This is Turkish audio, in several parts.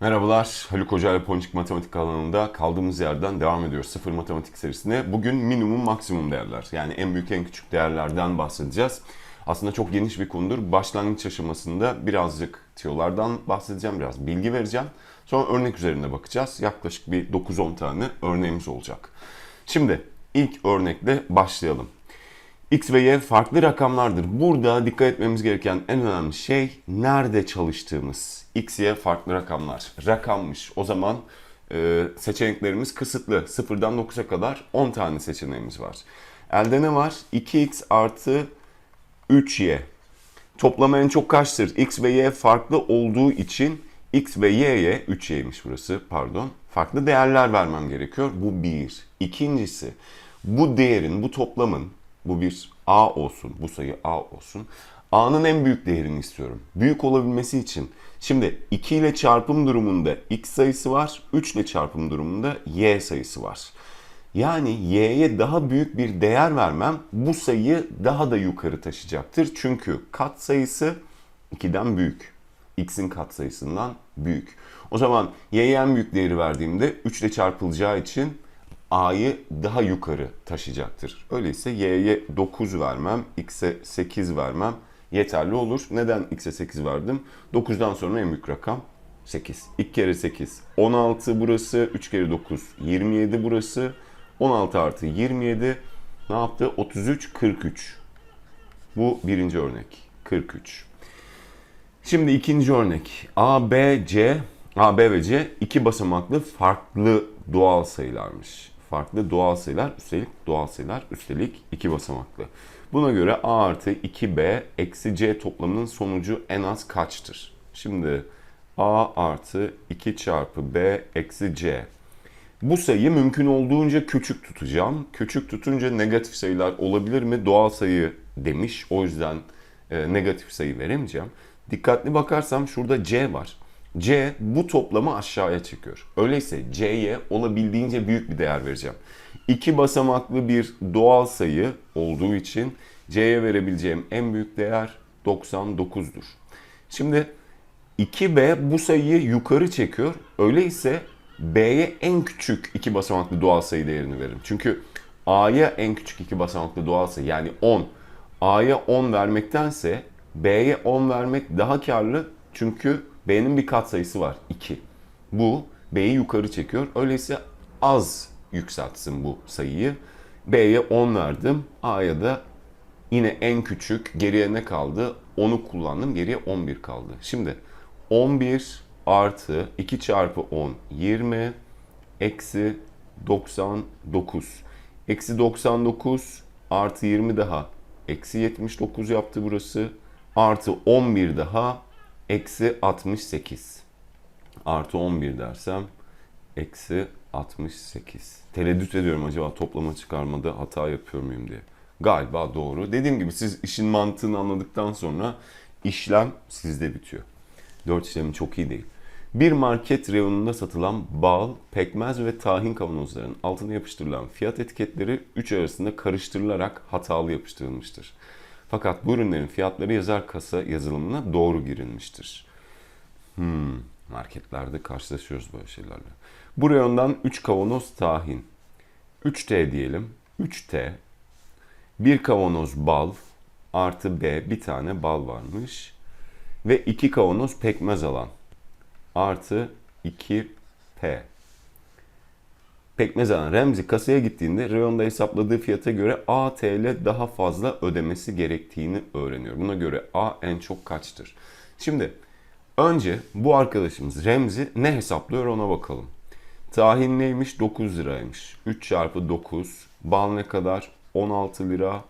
Merhabalar, Haluk Hoca ile Ponçik Matematik kanalında kaldığımız yerden devam ediyoruz. Sıfır matematik serisine. Bugün minimum maksimum değerler, yani en büyük en küçük değerlerden bahsedeceğiz. Aslında çok geniş bir konudur. Başlangıç aşamasında birazcık tiyolardan bahsedeceğim, biraz bilgi vereceğim. Sonra örnek üzerinde bakacağız. Yaklaşık bir 9-10 tane örneğimiz olacak. Şimdi ilk örnekle başlayalım. X ve Y farklı rakamlardır. Burada dikkat etmemiz gereken en önemli şey nerede çalıştığımız. X, Y farklı rakamlar. Rakammış. O zaman e, seçeneklerimiz kısıtlı. Sıfırdan 9'a kadar 10 tane seçeneğimiz var. Elde ne var? 2x artı 3y. Toplamı en çok kaçtır? X ve Y farklı olduğu için X ve Y'ye 3y'ymiş burası pardon. Farklı değerler vermem gerekiyor. Bu bir. İkincisi bu değerin, bu toplamın bu bir A olsun, bu sayı A olsun. A'nın en büyük değerini istiyorum. Büyük olabilmesi için. Şimdi 2 ile çarpım durumunda x sayısı var, 3 ile çarpım durumunda y sayısı var. Yani y'ye daha büyük bir değer vermem bu sayıyı daha da yukarı taşıyacaktır. Çünkü kat sayısı 2'den büyük. x'in kat sayısından büyük. O zaman y'ye en büyük değeri verdiğimde 3 ile çarpılacağı için a'yı daha yukarı taşıyacaktır. Öyleyse y'ye 9 vermem, x'e 8 vermem yeterli olur. Neden x'e 8 verdim? 9'dan sonra en büyük rakam 8. 2 kere 8 16 burası, 3 kere 9 27 burası. 16 artı 27 ne yaptı? 33, 43. Bu birinci örnek. 43. Şimdi ikinci örnek. A, B, C, A, B ve C iki basamaklı farklı doğal sayılarmış. Farklı doğal sayılar, üstelik doğal sayılar, üstelik iki basamaklı. Buna göre A artı 2B eksi C toplamının sonucu en az kaçtır? Şimdi A artı 2 çarpı B eksi C. Bu sayıyı mümkün olduğunca küçük tutacağım. Küçük tutunca negatif sayılar olabilir mi? Doğal sayı demiş. O yüzden e, negatif sayı veremeyeceğim. Dikkatli bakarsam şurada C var. C bu toplamı aşağıya çekiyor. Öyleyse C'ye olabildiğince büyük bir değer vereceğim. İki basamaklı bir doğal sayı olduğu için C'ye verebileceğim en büyük değer 99'dur. Şimdi 2B bu sayıyı yukarı çekiyor. Öyleyse B'ye en küçük iki basamaklı doğal sayı değerini veririm. Çünkü A'ya en küçük iki basamaklı doğal sayı yani 10. A'ya 10 vermektense B'ye 10 vermek daha karlı. Çünkü B'nin bir katsayısı var 2. Bu B'yi yukarı çekiyor. Öyleyse az yükseltsin bu sayıyı. B'ye 10 verdim. A'ya da yine en küçük geriye ne kaldı? 10'u kullandım. Geriye 11 kaldı. Şimdi 11 artı 2 çarpı 10 20 eksi 99. Eksi 99 artı 20 daha eksi 79 yaptı burası. Artı 11 daha eksi 68. Artı 11 dersem eksi 68. Tereddüt ediyorum acaba toplama çıkarmada hata yapıyor muyum diye. Galiba doğru. Dediğim gibi siz işin mantığını anladıktan sonra işlem sizde bitiyor. 4 işlemi çok iyi değil. Bir market reyonunda satılan bal, pekmez ve tahin kavanozlarının altına yapıştırılan fiyat etiketleri 3 arasında karıştırılarak hatalı yapıştırılmıştır. Fakat bu ürünlerin fiyatları yazar kasa yazılımına doğru girilmiştir. Hmm, marketlerde karşılaşıyoruz böyle şeylerle. Bu reyondan 3 kavanoz tahin. 3T diyelim. 3T. Bir kavanoz bal artı B bir tane bal varmış. Ve 2 kavanoz pekmez alan artı 2P. Pekmez alan Remzi kasaya gittiğinde reyonda hesapladığı fiyata göre A TL daha fazla ödemesi gerektiğini öğreniyor. Buna göre A en çok kaçtır? Şimdi önce bu arkadaşımız Remzi ne hesaplıyor ona bakalım. Tahin neymiş? 9 liraymış. 3 çarpı 9. Bal ne kadar? 16 lira.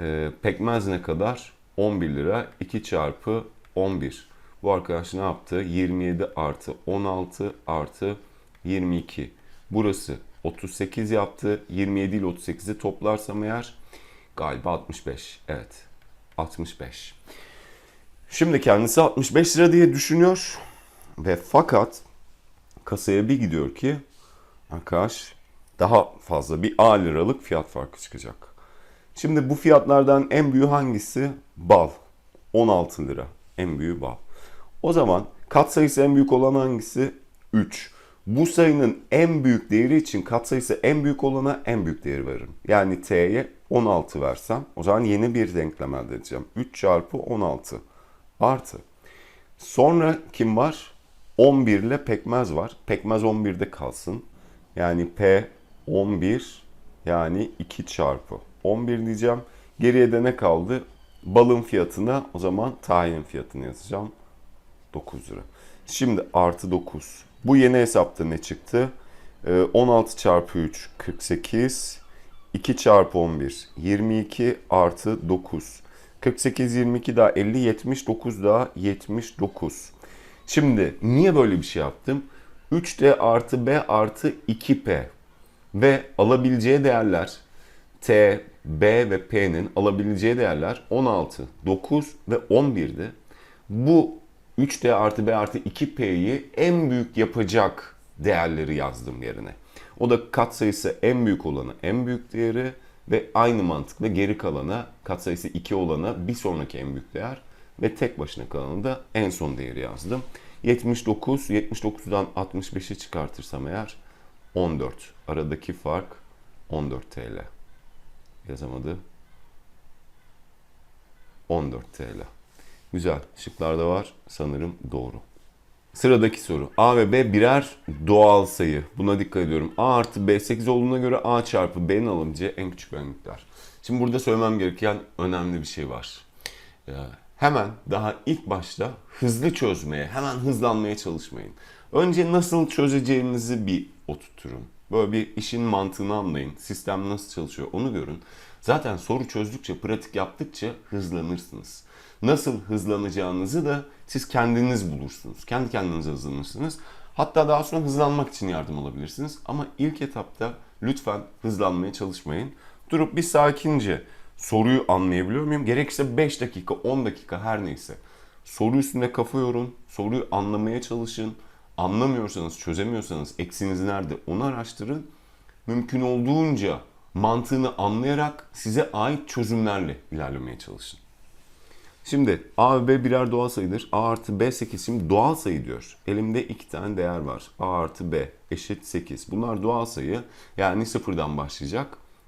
Ee, pekmez ne kadar? 11 lira. 2 çarpı 11. Bu arkadaş ne yaptı? 27 artı 16 artı 22. Burası 38 yaptı. 27 ile 38'i toplarsam eğer galiba 65. Evet. 65. Şimdi kendisi 65 lira diye düşünüyor. Ve fakat kasaya bir gidiyor ki arkadaş daha fazla bir A liralık fiyat farkı çıkacak. Şimdi bu fiyatlardan en büyüğü hangisi? Bal. 16 lira. En büyüğü bal. O zaman Katsayısı en büyük olan hangisi? 3. Bu sayının en büyük değeri için katsayısı en büyük olana en büyük değeri veririm. Yani t'ye 16 versem o zaman yeni bir denklem elde edeceğim. 3 çarpı 16 artı. Sonra kim var? 11 ile pekmez var. Pekmez 11'de kalsın. Yani P 11 yani 2 çarpı 11 diyeceğim. Geriye de ne kaldı? Balın fiyatına o zaman tahin fiyatını yazacağım. 9 lira. Şimdi artı 9. Bu yeni hesapta ne çıktı? Ee, 16 çarpı 3 48. 2 çarpı 11 22 artı 9. 48 22 daha 50 79 daha 79. Şimdi niye böyle bir şey yaptım? 3D artı B artı 2P ve alabileceği değerler T, B ve P'nin alabileceği değerler 16, 9 ve 11'di. Bu 3D artı B artı 2P'yi en büyük yapacak değerleri yazdım yerine. O da katsayısı en büyük olanı en büyük değeri ve aynı mantıkla geri kalana katsayısı 2 olana bir sonraki en büyük değer ve tek başına kalanı da en son değeri yazdım. 79, 79'dan 65'i çıkartırsam eğer 14. Aradaki fark 14 TL. Yazamadı. 14 TL. Güzel. Şıklarda var. Sanırım doğru. Sıradaki soru. A ve B birer doğal sayı. Buna dikkat ediyorum. A artı B 8 olduğuna göre A çarpı B'nin alabileceği en küçük miktar. Şimdi burada söylemem gereken önemli bir şey var. Ee, hemen daha ilk başta hızlı çözmeye, hemen hızlanmaya çalışmayın. Önce nasıl çözeceğinizi bir oturturun. Böyle bir işin mantığını anlayın. Sistem nasıl çalışıyor onu görün. Zaten soru çözdükçe, pratik yaptıkça hızlanırsınız. Nasıl hızlanacağınızı da siz kendiniz bulursunuz. Kendi kendinize hızlanırsınız. Hatta daha sonra hızlanmak için yardım alabilirsiniz. Ama ilk etapta lütfen hızlanmaya çalışmayın. Durup bir sakince soruyu anlayabiliyor muyum? Gerekirse 5 dakika, 10 dakika her neyse. Soru üstünde kafa yorun, soruyu anlamaya çalışın. Anlamıyorsanız, çözemiyorsanız eksiniz nerede onu araştırın. Mümkün olduğunca mantığını anlayarak size ait çözümlerle ilerlemeye çalışın. Şimdi A ve B birer doğal sayıdır. A artı B 8. Şimdi doğal sayı diyor. Elimde iki tane değer var. A artı B eşit 8. Bunlar doğal sayı. Yani sıfırdan başlayacak.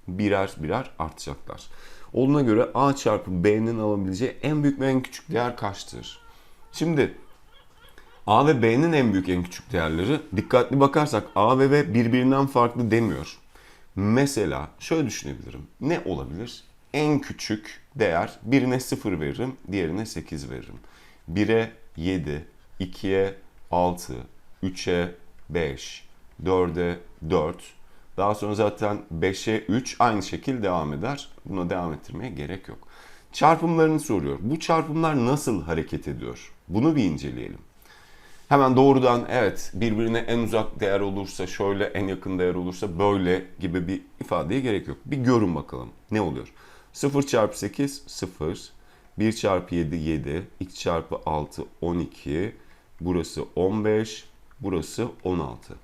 Birer birer artacaklar. Olduğuna göre A çarpı B'nin alabileceği en büyük ve en küçük değer kaçtır? Şimdi A ve B'nin en büyük en küçük değerleri dikkatli bakarsak A ve B birbirinden farklı demiyor. Mesela şöyle düşünebilirim. Ne olabilir? En küçük değer birine 0 veririm, diğerine 8 veririm. 1'e 7, 2'ye 6, 3'e 5, 4'e 4. Daha sonra zaten 5'e 3 aynı şekilde devam eder. Buna devam ettirmeye gerek yok. Çarpımlarını soruyor. Bu çarpımlar nasıl hareket ediyor? Bunu bir inceleyelim. Hemen doğrudan evet birbirine en uzak değer olursa şöyle en yakın değer olursa böyle gibi bir ifadeye gerek yok. Bir görün bakalım ne oluyor. 0 çarpı 8 0. 1 çarpı 7 7. 2 çarpı 6 12. Burası 15. Burası 16.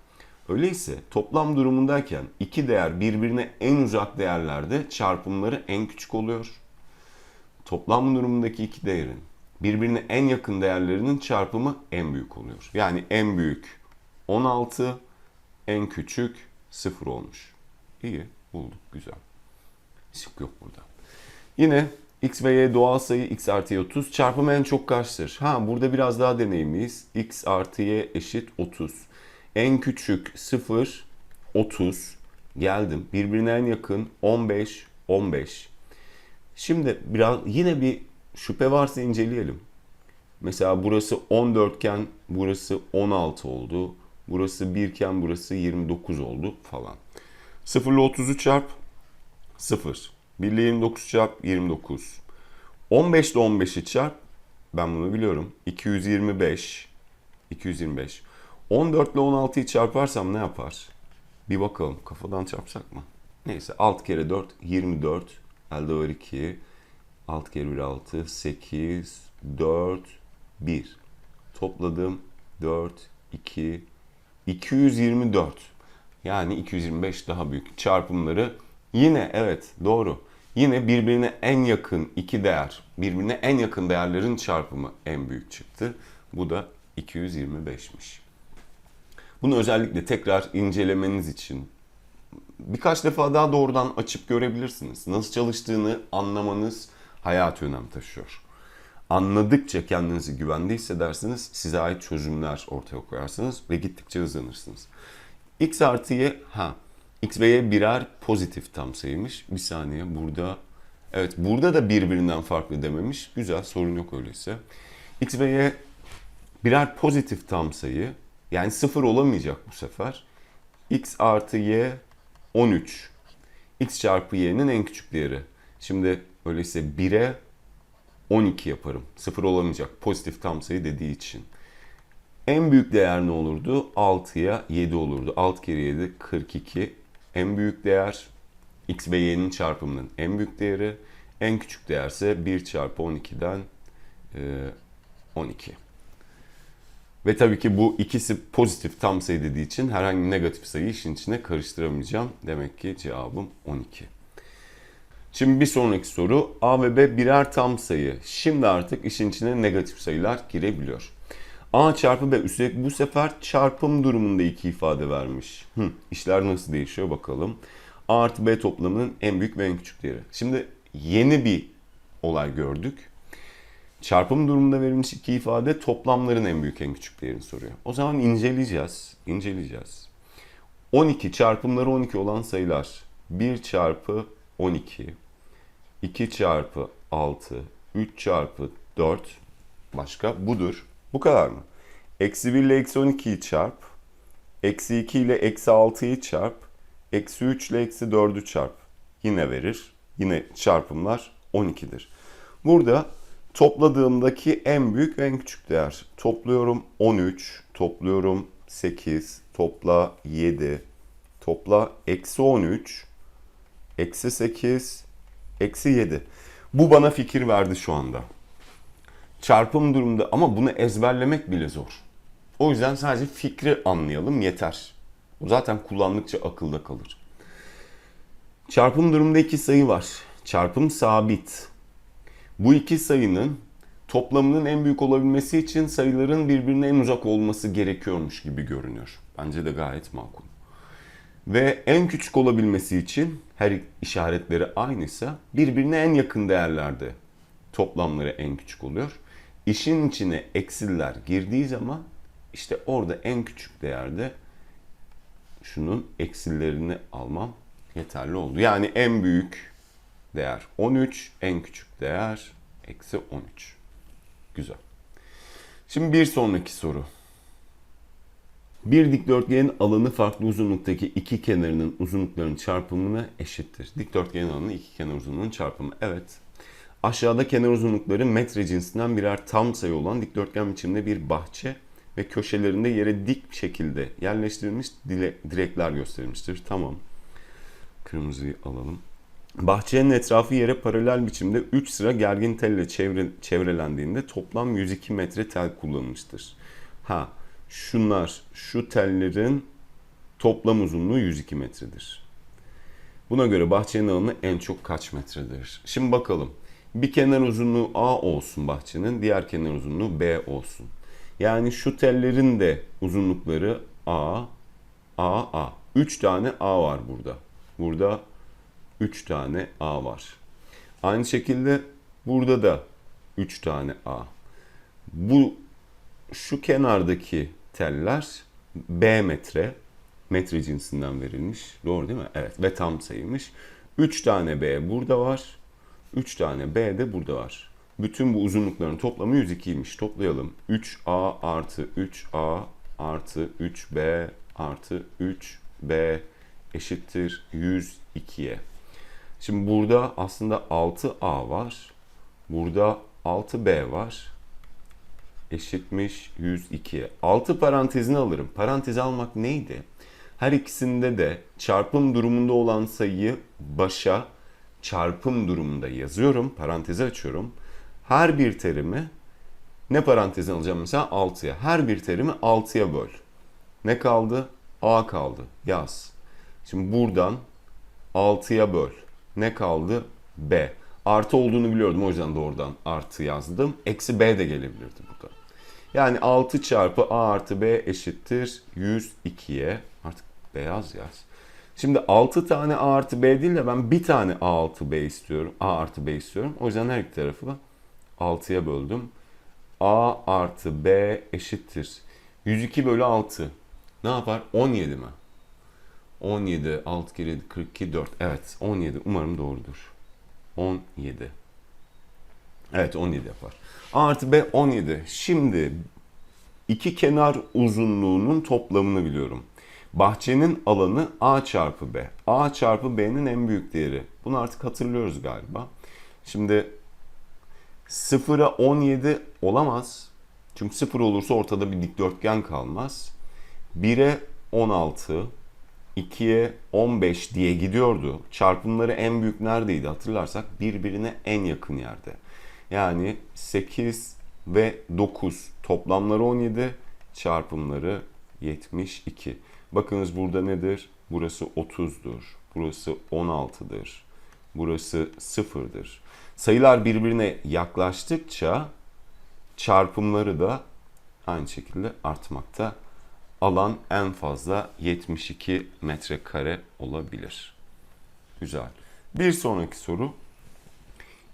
Öyleyse toplam durumundayken iki değer birbirine en uzak değerlerde çarpımları en küçük oluyor. Toplam durumundaki iki değerin birbirine en yakın değerlerinin çarpımı en büyük oluyor. Yani en büyük 16, en küçük 0 olmuş. İyi bulduk güzel. Şık yok burada. Yine x ve y doğal sayı x artı y 30 çarpımı en çok kaçtır? Ha burada biraz daha deneyimliyiz. x artı y eşit 30. En küçük 0 30 geldim. Birbirine en yakın 15 15. Şimdi biraz yine bir şüphe varsa inceleyelim. Mesela burası 14 iken burası 16 oldu. Burası 1 iken burası 29 oldu falan. 0 ile 30'u çarp 0. 1 ile 29 çarp 29. 15 ile 15'i çarp ben bunu biliyorum. 225. 225. 14 ile 16'yı çarparsam ne yapar? Bir bakalım kafadan çarpsak mı? Neyse 6 kere 4 24. Elde var 2. 6 kere 1 6 8 4 1 topladım 4 2 224 yani 225 daha büyük çarpımları yine evet doğru yine birbirine en yakın iki değer birbirine en yakın değerlerin çarpımı en büyük çıktı bu da 225'miş. Bunu özellikle tekrar incelemeniz için birkaç defa daha doğrudan açıp görebilirsiniz. Nasıl çalıştığını anlamanız hayati önem taşıyor. Anladıkça kendinizi güvende hissedersiniz, size ait çözümler ortaya koyarsınız ve gittikçe hızlanırsınız. X artı Y, ha X ve Y birer pozitif tam sayıymış. Bir saniye burada, evet burada da birbirinden farklı dememiş. Güzel sorun yok öyleyse. X ve Y birer pozitif tam sayı. Yani sıfır olamayacak bu sefer. X artı Y 13. X çarpı Y'nin en küçük değeri. Şimdi öyleyse 1'e 12 yaparım. Sıfır olamayacak. Pozitif tam sayı dediği için. En büyük değer ne olurdu? 6'ya 7 olurdu. 6 kere 7 42. En büyük değer x ve y'nin çarpımının en büyük değeri. En küçük değerse 1 çarpı 12'den e, 12. Ve tabii ki bu ikisi pozitif tam sayı dediği için herhangi negatif sayı işin içine karıştıramayacağım. Demek ki cevabım 12. Şimdi bir sonraki soru. A ve B birer tam sayı. Şimdi artık işin içine negatif sayılar girebiliyor. A çarpı B üstelik bu sefer çarpım durumunda iki ifade vermiş. Hı, işler nasıl değişiyor bakalım. A artı B toplamının en büyük ve en küçük değeri. Şimdi yeni bir olay gördük. Çarpım durumunda verilmiş iki ifade toplamların en büyük en küçük değerini soruyor. O zaman inceleyeceğiz. İnceleyeceğiz. 12 çarpımları 12 olan sayılar. 1 çarpı 12, 2 çarpı 6, 3 çarpı 4 başka budur. Bu kadar mı? Eksi 1 ile eksi 12'yi çarp. Eksi 2 ile eksi 6'yı çarp. Eksi 3 ile eksi 4'ü çarp. Yine verir. Yine çarpımlar 12'dir. Burada topladığımdaki en büyük ve en küçük değer. Topluyorum 13, topluyorum 8, topla 7, topla eksi 13, eksi 8, eksi 7. Bu bana fikir verdi şu anda. Çarpım durumda ama bunu ezberlemek bile zor. O yüzden sadece fikri anlayalım yeter. O zaten kullandıkça akılda kalır. Çarpım durumunda iki sayı var. Çarpım sabit. Bu iki sayının toplamının en büyük olabilmesi için sayıların birbirine en uzak olması gerekiyormuş gibi görünüyor. Bence de gayet makul. Ve en küçük olabilmesi için her işaretleri aynıysa birbirine en yakın değerlerde toplamları en küçük oluyor. İşin içine eksiller girdiği zaman işte orada en küçük değerde şunun eksillerini almam yeterli oldu. Yani en büyük değer 13, en küçük değer eksi 13. Güzel. Şimdi bir sonraki soru. Bir dikdörtgenin alanı farklı uzunluktaki iki kenarının uzunluklarının çarpımına eşittir. Dikdörtgenin alanı iki kenar uzunluğunun çarpımı. Evet. Aşağıda kenar uzunlukları metre cinsinden birer tam sayı olan dikdörtgen biçimde bir bahçe ve köşelerinde yere dik şekilde yerleştirilmiş direkler gösterilmiştir. Tamam. Kırmızıyı alalım. Bahçenin etrafı yere paralel biçimde 3 sıra gergin telle çevre, çevrelendiğinde toplam 102 metre tel kullanılmıştır. Ha, şunlar, şu tellerin toplam uzunluğu 102 metredir. Buna göre bahçenin alanı en çok kaç metredir? Şimdi bakalım. Bir kenar uzunluğu A olsun bahçenin, diğer kenar uzunluğu B olsun. Yani şu tellerin de uzunlukları A, A, A. 3 tane A var burada. Burada 3 tane A var. Aynı şekilde burada da 3 tane A. Bu şu kenardaki teller B metre, metre cinsinden verilmiş. Doğru değil mi? Evet ve tam sayılmış. 3 tane B burada var. 3 tane B de burada var. Bütün bu uzunlukların toplamı 102'ymiş. Toplayalım. 3A artı 3A artı 3B artı 3B eşittir 102'ye. Şimdi burada aslında 6A var. Burada 6B var. Eşitmiş 102'ye. 6 parantezini alırım. Parantez almak neydi? Her ikisinde de çarpım durumunda olan sayıyı başa çarpım durumunda yazıyorum. Parantezi açıyorum. Her bir terimi ne parantezine alacağım mesela 6'ya. Her bir terimi 6'ya böl. Ne kaldı? A kaldı. Yaz. Şimdi buradan 6'ya böl. Ne kaldı? B. Artı olduğunu biliyordum o yüzden doğrudan artı yazdım. Eksi B de gelebilirdi burada. Yani 6 çarpı a artı b eşittir 102'ye. Artık beyaz yaz. Şimdi 6 tane a artı b değil de ben bir tane a artı b istiyorum. a artı b istiyorum. O yüzden her iki tarafı 6'ya böldüm. a artı b eşittir. 102 bölü 6. Ne yapar? 17 mi? 17, 6 kere 7, 42, 4. Evet 17. Umarım doğrudur. 17. Evet 17 yapar. A artı B 17. Şimdi iki kenar uzunluğunun toplamını biliyorum. Bahçenin alanı A çarpı B. A çarpı B'nin en büyük değeri. Bunu artık hatırlıyoruz galiba. Şimdi 0'a 17 olamaz. Çünkü 0 olursa ortada bir dikdörtgen kalmaz. 1'e 16, 2'ye 15 diye gidiyordu. Çarpımları en büyük neredeydi hatırlarsak birbirine en yakın yerde. Yani 8 ve 9 toplamları 17 çarpımları 72. Bakınız burada nedir? Burası 30'dur. Burası 16'dır. Burası 0'dır. Sayılar birbirine yaklaştıkça çarpımları da aynı şekilde artmakta. Alan en fazla 72 metrekare olabilir. Güzel. Bir sonraki soru.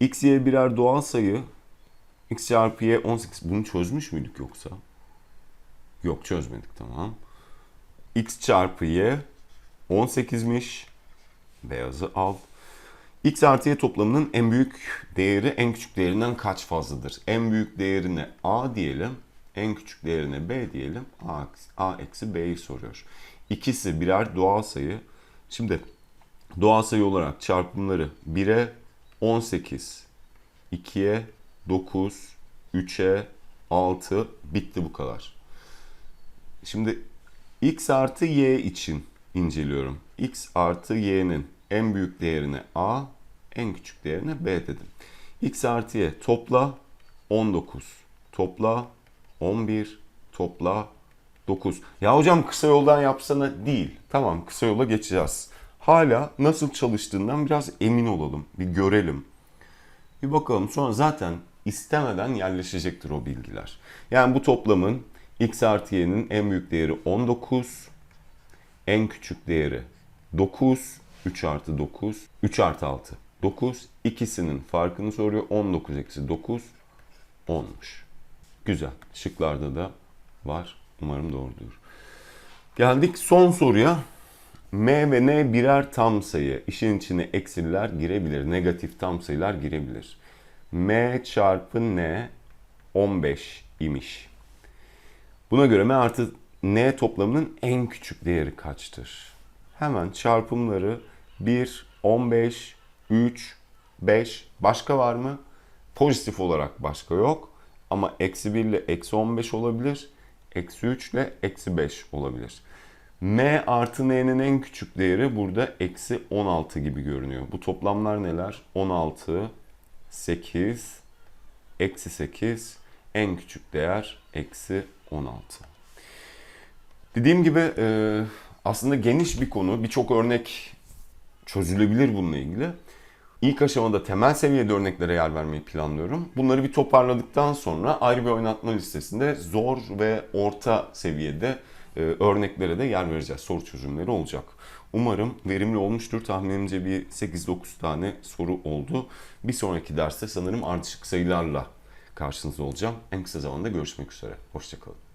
X, Y birer doğal sayı. X çarpı Y 18. Bunu çözmüş müydük yoksa? Yok çözmedik tamam. X çarpı Y 18'miş. Beyazı al. X artı Y toplamının en büyük değeri en küçük değerinden kaç fazladır? En büyük değerine A diyelim. En küçük değerine B diyelim. A, A eksi B'yi soruyor. İkisi birer doğal sayı. Şimdi doğal sayı olarak çarpımları 1'e 18, 2'ye 9, 3'e 6 bitti bu kadar. Şimdi x artı y için inceliyorum. x artı y'nin en büyük değerine a, en küçük değerine b dedim. x artı y topla 19, topla 11, topla 9. Ya hocam kısa yoldan yapsana değil. Tamam kısa yola geçeceğiz. Hala nasıl çalıştığından biraz emin olalım. Bir görelim. Bir bakalım sonra zaten istemeden yerleşecektir o bilgiler. Yani bu toplamın x artı y'nin en büyük değeri 19, en küçük değeri 9, 3 artı 9, 3 artı 6, 9. İkisinin farkını soruyor. 19 eksi 9, 10'muş. Güzel. Şıklarda da var. Umarım doğrudur. Geldik son soruya. M ve N birer tam sayı. İşin içine eksiler girebilir. Negatif tam sayılar girebilir. M çarpı N 15 imiş. Buna göre M artı N toplamının en küçük değeri kaçtır? Hemen çarpımları 1, 15, 3, 5. Başka var mı? Pozitif olarak başka yok. Ama eksi 1 ile eksi 15 olabilir. Eksi 3 ile eksi 5 olabilir. M artı N'nin en küçük değeri burada eksi 16 gibi görünüyor. Bu toplamlar neler? 16, 8, eksi 8, en küçük değer eksi 16. Dediğim gibi e, aslında geniş bir konu. Birçok örnek çözülebilir bununla ilgili. İlk aşamada temel seviyede örneklere yer vermeyi planlıyorum. Bunları bir toparladıktan sonra ayrı bir oynatma listesinde zor ve orta seviyede e, örneklere de yer vereceğiz. Soru çözümleri olacak. Umarım verimli olmuştur. Tahminimce bir 8-9 tane soru oldu. Bir sonraki derste sanırım ardışık sayılarla karşınızda olacağım. En kısa zamanda görüşmek üzere. Hoşçakalın.